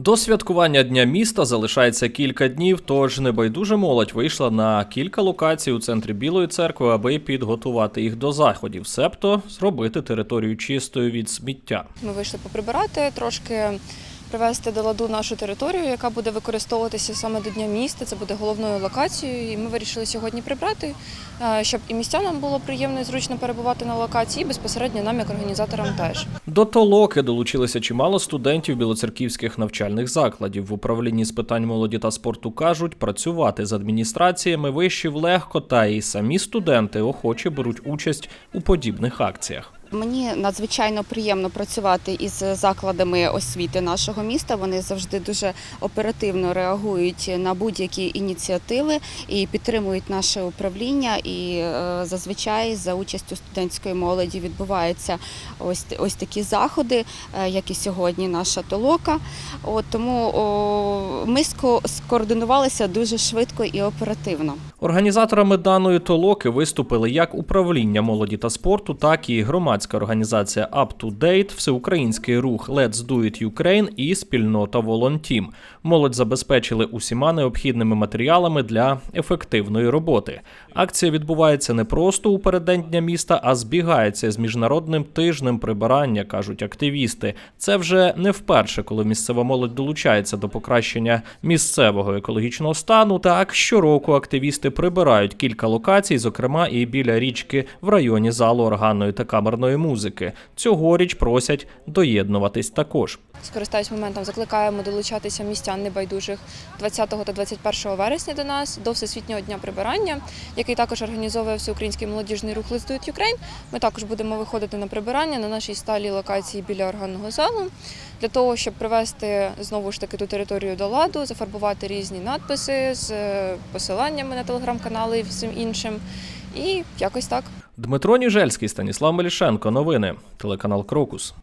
До святкування Дня міста залишається кілька днів, тож небайдужа молодь вийшла на кілька локацій у центрі Білої церкви, аби підготувати їх до заходів, себто зробити територію чистою від сміття. Ми вийшли поприбирати, трошки привести до ладу нашу територію, яка буде використовуватися саме до Дня міста. Це буде головною локацією. І ми вирішили сьогодні прибрати, е, щоб і містянам було приємно і зручно перебувати на локації, і безпосередньо нам, як організаторам, теж. До толоки долучилися чимало студентів білоцерківських навчальних закладів. В управлінні з питань молоді та спорту кажуть, працювати з адміністраціями вишів легко, та і самі студенти охоче беруть участь у подібних акціях. Мені надзвичайно приємно працювати із закладами освіти нашого міста. Вони завжди дуже оперативно реагують на будь-які ініціативи і підтримують наше управління. І е, зазвичай за участю студентської молоді відбуваються ось ось такі заходи, е, як і сьогодні наша толока. От тому ми скоординувалися дуже швидко і оперативно. Організаторами даної толоки виступили як управління молоді та спорту, так і громадська організація Up to Date, всеукраїнський рух Let's Do It Ukraine і спільнота Волонтім. Молодь забезпечили усіма необхідними матеріалами для ефективної роботи. Акція відбувається не просто у переддень міста, а збігається з міжнародним тижнем прибирання, кажуть активісти. Це вже не вперше, коли місцева молодь долучається до покращення місцевого екологічного стану. Так щороку активісти прибирають кілька локацій, зокрема і біля річки в районі залу органної та камерної музики. Цьогоріч просять доєднуватись також. Скористаюсь моментом, закликаємо долучатися містян небайдужих 20 та 21 вересня до нас до Всесвітнього дня прибирання, який також організовує всеукраїнський молодіжний рух Let's Do It Ukraine. Ми також будемо виходити на прибирання на нашій сталій локації біля органного залу для того, щоб привести знову ж таки ту територію до ладу, зафарбувати різні надписи з е, посиланнями на телеграм-канали і всім іншим. І якось так. Дмитро Ніжельський, Станіслав Мелішенко. Новини. Телеканал Крокус.